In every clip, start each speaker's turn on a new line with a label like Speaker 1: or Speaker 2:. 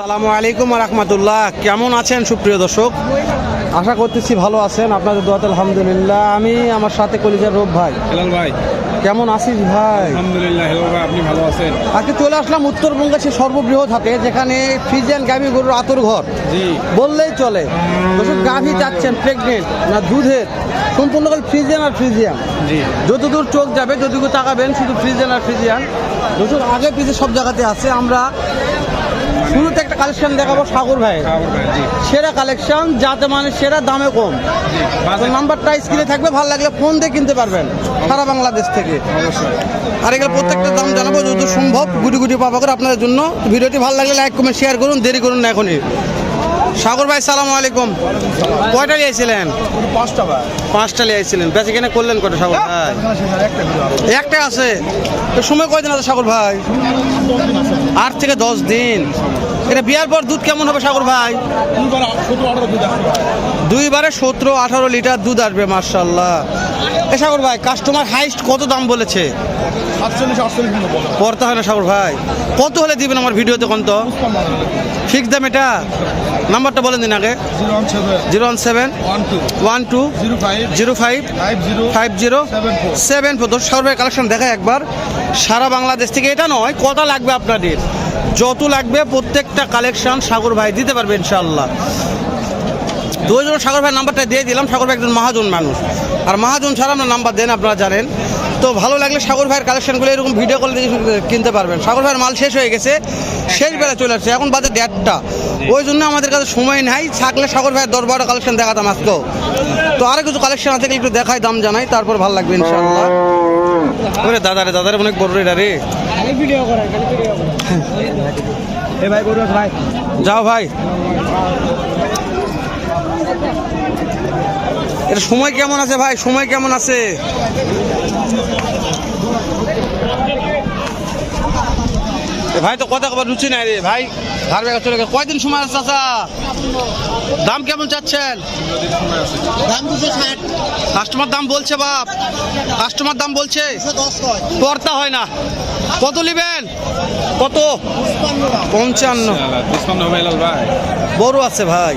Speaker 1: সালামু আলাইকুম রহমতুল্লাহ। কেমন আছেন সুপ্রিয় দর্শক? আশা করতেছি ভালো আছেন। আপনাদের দোয়াত আলহামদুলিল্লাহ। আমি আমার সাথে কলিজার রূপ ভাই।
Speaker 2: হেলাল ভাই।
Speaker 1: কেমন আছিস ভাই?
Speaker 2: আলহামদুলিল্লাহ হেলাল ভাই আপনি ভালো আছেন?
Speaker 1: আজকে চলে আসলাম উত্তরবঙ্গের সে সর্ববৃহৎ হাটে যেখানে ফ্রিজিয়ান গাভী গরুর আতর ঘর।
Speaker 2: জি।
Speaker 1: বললেই চলে। দর্শক গাভী চাচ্ছেন প্রেগনেন্ট না দুধের? সম্পূর্ণ করে ফ্রিজিয়ান আর ফ্রিজিয়ান যতদূর চোখ যাবে যতটুকু তাকাবেন শুধু ফ্রিজিয়ান আর ফ্রিজিয়ান দর্শক আগে পিছে সব জায়গাতে আছে। আমরা শুরুতে একটা কালেকশন দেখাবো সাগর ভাই সেরা কালেকশন যাতে মানে সেরা দামে কম। নাম্বারটা স্ক্রিনে থাকবে ভালো লাগলে ফোন দিয়ে কিনতে পারবেন। সারা বাংলাদেশ থেকে। আর এগুলো প্রত্যেকটা দাম জানাব যত সম্ভব গুটি গুটি পাবা করে আপনাদের জন্য। ভিডিওটি ভালো লাগলে লাইক কমেন্ট শেয়ার করুন দেরি করুন না এখনই। সাগর ভাই সালাম আলাইকুম। কয়টা নিয়েছিলেন
Speaker 2: পাঁচটা ভাই।
Speaker 1: পাঁচটা নিয়েছিলেন বেঁচে কিনে করলেন কটা সাগর ভাই? একটা আছে। সময় কয়দিন আছে সাগর ভাই? আট থেকে দশ দিন। এটা বিয়ার পর দুধ কেমন হবে সাগর ভাই? দুইবারে সতেরো, আঠারো লিটার দুধ আসবে মার্শাল্লাহ এ সাগর ভাই কাস্টমার হাইস্ট কত দাম বলেছে? পড়তে হয় না সাগর ভাই। কত হলে দিবেন আমার ভিডিওতে তো ফিক্স দাম এটা? নাম্বারটা বলেন দিন আগে।
Speaker 2: Zero one seven.
Speaker 1: One
Speaker 2: two. Zero five.
Speaker 1: Zero five
Speaker 2: zero. Seven four.
Speaker 1: দশ সাগর ভাই কালেকশন দেখা একবার। সারা বাংলাদেশ থেকে এটা নয়, কটা লাগবে আপনাদের? যত লাগবে প্রত্যেকটা কালেকশন সাগর ভাই দিতে পারবে ইনশাল্লাহ দুজন সাগর ভাই নাম্বারটা দিয়ে দিলাম। সাগর ভাই একজন মহাজন মানুষ। আর মহাজন ছাড়া আমরা নাম্বার দেন আপনারা জানেন। তো ভালো লাগলে সাগর ভাইয়ের কালেকশনগুলো এরকম ভিডিও কল কিনতে পারবেন। সাগর ভাইয়ের মাল শেষ হয়ে গেছে। শেষ বেলা চলে আসছে। এখন বাজে দেড়টা। ওই জন্য আমাদের কাছে সময় নাই। থাকলে সাগর ভাইয়ের দশ বারোটা কালেকশন দেখাতাম আজকেও। তো আরও কিছু কালেকশন আছে একটু দেখাই দাম জানাই। তারপর ভালো লাগবে ইনশাল্লাহ ওরে দাদা রে দাদারে অনেক বড় রে। রে
Speaker 2: ভাই
Speaker 1: যাও ভাই। এর সময় কেমন আছে ভাই? সময় কেমন আছে? ভাই তো কথা কবার রুচি নাই রে। ভাই ধার বেগা চলে গেছে। কয়দিন সময় আছে চাচা? দাম কেমন চাচ্ছেন? কাস্টমার দাম বলছে বাপ। কাস্টমার দাম বলছে। পড়তা হয় না। কত নেবেন? কত? পঞ্চান্ন। বড় আছে ভাই।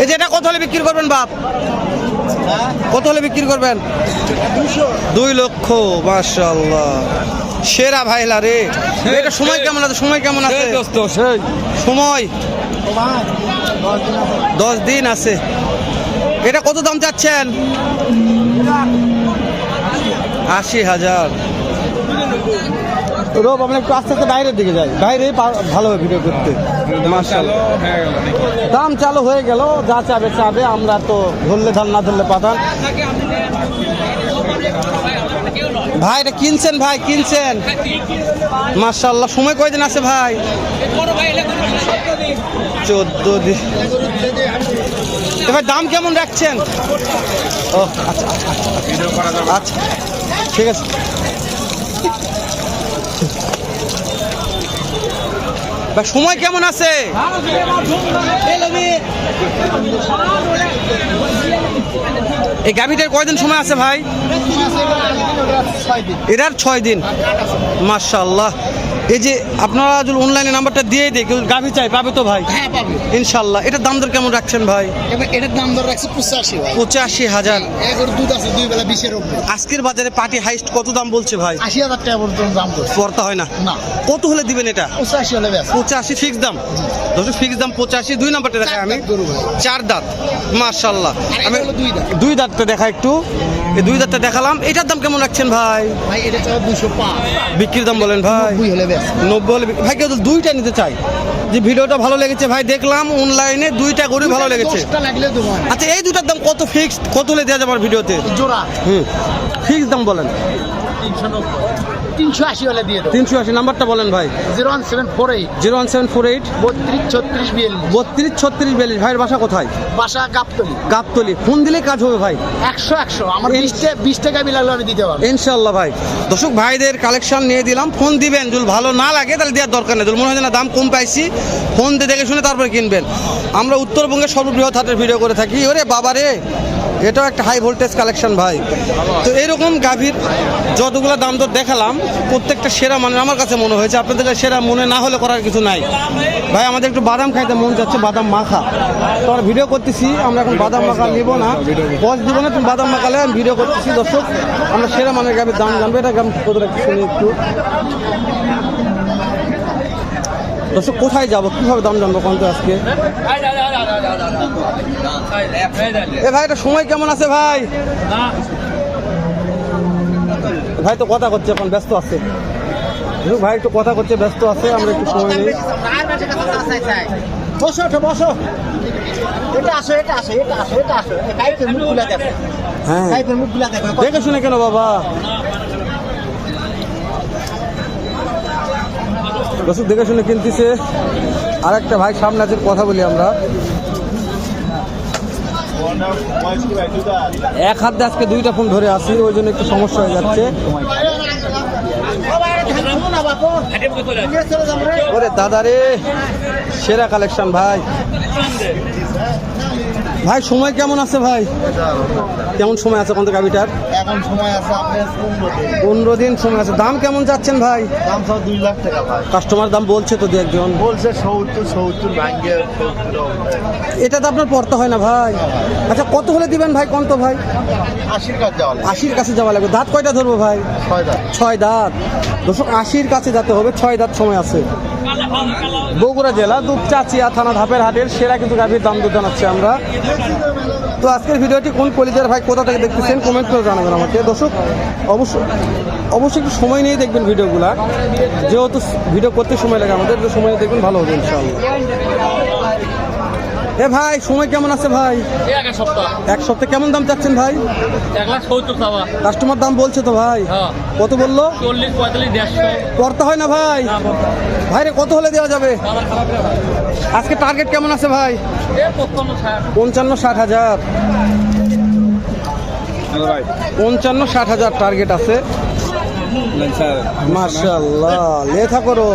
Speaker 1: এই যে এটা কত হলে বিক্রি করবেন বাপ? কত হলে বিক্রি করবেন? দুই লক্ষ মাশাল্লাহ সেরা ভাইলা রে। এটা সময় কেমন আছে? সময় কেমন আছে? সময়। দশ দিন আছে। এটা কত দাম চাচ্ছেন? আশি হাজার। রোব, আমরা একটু আস্তে আস্তে বাইরের দিকে যাই। বাইরে ভালো ভিডিও করতে। দাম চালু হয়ে গেল, যা চাবে চাবে, আমরা তো ধরলে ধান না ধরলে পাতান ভাই, এটা কিনছেন ভাই, কিনছেন। মার্শাল্লাহ সময় কয়দিন আছে ভাই? চোদ্দ দিন। এ ভাই, দাম কেমন রাখছেন? ও আচ্ছা
Speaker 2: ভিডিও
Speaker 1: আচ্ছা। ঠিক আছে। সময় কেমন আছে? এই গাভিটার কয়দিন সময় আছে ভাই? এটার ছয় দিন। মার্শাল্লাহ এই যে আপনারা যদি অনলাইনে নাম্বারটা দিয়ে দিই কেউ গাভি চাই পাবে তো ভাই?
Speaker 3: হ্যাঁ পাবে।
Speaker 1: ইনশাল্লাহ। এটার দাম দর কেমন রাখছেন ভাই?
Speaker 3: এবার এটার দাম দর রাখছে পঁচাশি ভাই।
Speaker 1: পঁচাশি হাজার।
Speaker 3: এগারো দুধ আছে দুই বেলা বিশের
Speaker 1: আজকের বাজারে পার্টি হাইস্ট কত দাম বলছে ভাই?
Speaker 3: আশি হাজার টাকা পর্যন্ত দাম
Speaker 1: পড়তে হয় না?
Speaker 3: না।
Speaker 1: কত হলে দিবেন এটা?
Speaker 3: পঁচাশি হলে
Speaker 1: পঁচাশি ফিক্স দাম? দশ ফিক্স দাম পঁচাশি দুই নাম্বারটা দেখাই আমি। চার দাঁত। মার্শাল্লাহ আমি
Speaker 3: দুই দাঁত।
Speaker 1: দুই দাঁতটা দেখা একটু। এই দুই দাঁতটা দেখালাম। এটার দাম কেমন রাখছেন ভাই?
Speaker 3: ভাই এটা দুশো পাঁচ।
Speaker 1: বিক্রির দাম বলেন ভাই।
Speaker 3: হলে
Speaker 1: নব্বই হলে ভাই কেউ দুইটা নিতে চাই যে ভিডিওটা ভালো লেগেছে ভাই দেখলাম অনলাইনে দুইটা গরু ভালো লেগেছে। আচ্ছা এই দুটার দাম কত ফিক্সড কত হলে দেওয়া যাবে আমার ভিডিওতে?
Speaker 3: জোড়া।
Speaker 1: হুম ফিক্সড দাম বলেন।
Speaker 3: তিনশো আশি হলে দিয়ে দেবো।
Speaker 1: তিনশো আশি নাম্বারটা বলেন ভাই।
Speaker 3: Zero one seven four eight.
Speaker 1: Zero one seven four eight.
Speaker 3: বত্রিশ ছত্রিশ বিয়াল্লিশ।
Speaker 1: বত্রিশ ছত্রিশ বিয়াল্লিশ ভাইয়ের বাসা কোথায়?
Speaker 3: বাসা গাবতলি।
Speaker 1: গাবতলি। ফোন দিলে কাজ হবে ভাই।
Speaker 3: একশো একশো। আমার বিশ টাকা বিশ বিল লাগলে আমি দিতে পারব।
Speaker 1: ইনশাল্লাহ ভাই। দর্শক ভাইদের কালেকশন নিয়ে দিলাম। ফোন দিবেন যদি ভালো না লাগে তাহলে দেওয়ার দরকার নেই। মনে হয় না দাম কম পাইছি। ফোন দিয়ে দেখে শুনে তারপরে কিনবেন। আমরা উত্তরবঙ্গের সর্ববৃহৎ হাটের ভিডিও করে থাকি। ওরে বাবা রে এটাও একটা হাই ভোল্টেজ কালেকশন ভাই। তো এরকম গাভীর যতগুলো দাম দর দেখালাম, প্রত্যেকটা সেরা মানে আমার কাছে মনে হয়েছে, আপনাদের সেরা মনে না হলে করার কিছু নাই। ভাই, আমাদের একটু বাদাম খাইতে মন যাচ্ছে, বাদাম মাখা। তো আমরা ভিডিও করতেছি, আমরা এখন বাদাম মাখা নিব না। বস দিব না, তুমি বাদাম মাখালে আমি ভিডিও করতেছি। দর্শক, আমরা সেরা মানের গাভীর দাম জানব, এটা গাম কত রাখছি শুনি একটু। দর্শক কোথায় যাব? কীভাবে দাম জানব কোন আজকে? এ ভাই এটা সময় কেমন আছে ভাই? ভাই তো কথা করছে এখন ব্যস্ত আছে। ভাই একটু কথা করছে ব্যস্ত আছে আমরা একটু সময় নেই।
Speaker 3: বসো ওঠো, বসো। এটা আসো এটা আসো এটা আসো এটা আসো। কাইপের মুখগুলা দেখো।
Speaker 1: হ্যাঁ।
Speaker 3: দেখো।
Speaker 1: দেখে শুনে কেন বাবা? দর্শক দেখে শুনে কিনতেছে। আর একটা ভাই সামনে আছে, কথা বলি আমরা। এক হাতে আজকে দুইটা ফোন ধরে আসি ওই জন্য একটু সমস্যা হয়ে যাচ্ছে। ওরে দাদা রে, সেরা কালেকশন ভাই। ভাই সময় কেমন আছে ভাই? কেমন সময় আছে কোনটা গাড়িটার?
Speaker 3: এখন সময় আছে আপনার পনেরো দিন।
Speaker 1: সময় আছে। দাম কেমন যাচ্ছেন ভাই?
Speaker 3: দাম সব দুই লাখ টাকা ভাই।
Speaker 1: কাস্টমার দাম বলছে তো দু একজন।
Speaker 3: বলছে সত্তর সত্তর ভাঙ্গে
Speaker 1: এটা তো আপনার পড়তে হয় না ভাই? আচ্ছা কত হলে দিবেন ভাই কত ভাই?
Speaker 3: আশির কাজ যাওয়া
Speaker 1: আশির কাছে যাওয়া লাগবে। দাঁত কয়টা ধরবো ভাই?
Speaker 3: ছয় দাম
Speaker 1: ছয় দাঁত। দর্শক আশির কাছে যেতে হবে। ছয় দাঁত সময় আছে। বগুড়া জেলা দুপচাচিয়া থানা ধাপের হাটের সেরা কিন্তু গাভীর দাম দর জানাচ্ছি আমরা। তো আজকের ভিডিওটি কোন কলিজার ভাই, কোথা থেকে দেখতেছেন কমেন্ট করে জানাবেন আমাকে। দর্শক অবশ্যই অবশ্যই একটু সময় নিয়ে দেখবেন ভিডিওগুলা। যেহেতু ভিডিও করতে সময় লাগে আমাদের সময় দেখবেন, ভালো হবে ইনশাআল্লাহ। এ ভাই সময় কেমন আছে ভাই?
Speaker 4: এক সপ্তাহ।
Speaker 1: এক সপ্তাহে কেমন দাম চাচ্ছেন ভাই? কাস্টমার দাম বলছে তো ভাই।
Speaker 4: হ্যাঁ।
Speaker 1: কত বলল?
Speaker 4: চল্লিশ পঁয়তাল্লিশ দেড়শো।
Speaker 1: করতে হয় না ভাই? ভাই রে কত হলে দেওয়া যাবে? আজকে টার্গেট কেমন আছে ভাই? পঞ্চান্ন ষাট। হাজার। পঞ্চান্ন ষাট হাজার টার্গেট আছে। মার্শাল্লাহ লেখা করো।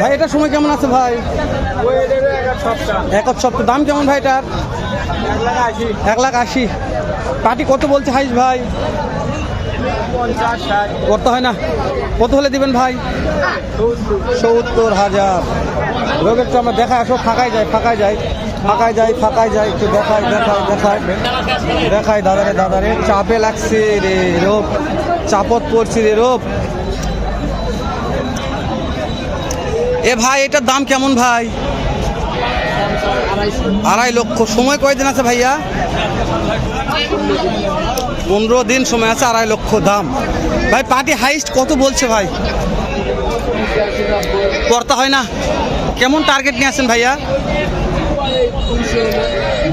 Speaker 1: ভাই, এটার সময় কেমন আছে ভাই? এক সপ্তাহ দাম কেমন ভাই এটার? এক লাখ আশি। পার্টি কত বলছে হাইস ভাই? করতে হয় না? কত হলে দিবেন ভাই? সত্তর হাজার। রোগ একটু আমরা দেখায় আসো, ফাঁকায় যায় ফাঁকায় যায়। ফাঁকায় যাই ফাঁকায় যাই, একটু দেখায় দেখায় দেখায় দেখায় দাদারে দাদারে। চাপে লাগছে রে রোপ। চাপত পড়ছে রে রোপ। এ ভাই, এটার দাম কেমন ভাই? আড়াই লক্ষ। সময় কয়দিন আছে ভাইয়া? পনেরো দিন সময় আছে, আড়াই লক্ষ দাম। ভাই, পার্টি হাইস্ট কত বলছে ভাই? করতে হয় না। কেমন টার্গেট নিয়ে আসেন ভাইয়া?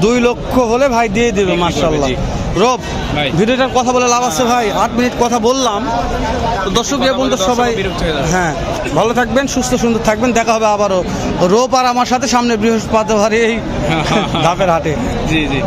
Speaker 1: দুই লক্ষ হলে ভাই দিয়ে দেবে মার্শাল্লাহ। রব ভিডিওটার কথা বলে লাভ আছে ভাই আট মিনিট কথা বললাম। দর্শক এ পর্যন্ত সবাই
Speaker 2: হয়ে।
Speaker 1: হ্যাঁ ভালো থাকবেন সুস্থ সুন্দর থাকবেন দেখা হবে আবারও। রোপ আর আমার সাথে সামনে বৃহস্পতিবার এই ধাপের হাটে।
Speaker 2: জি জি।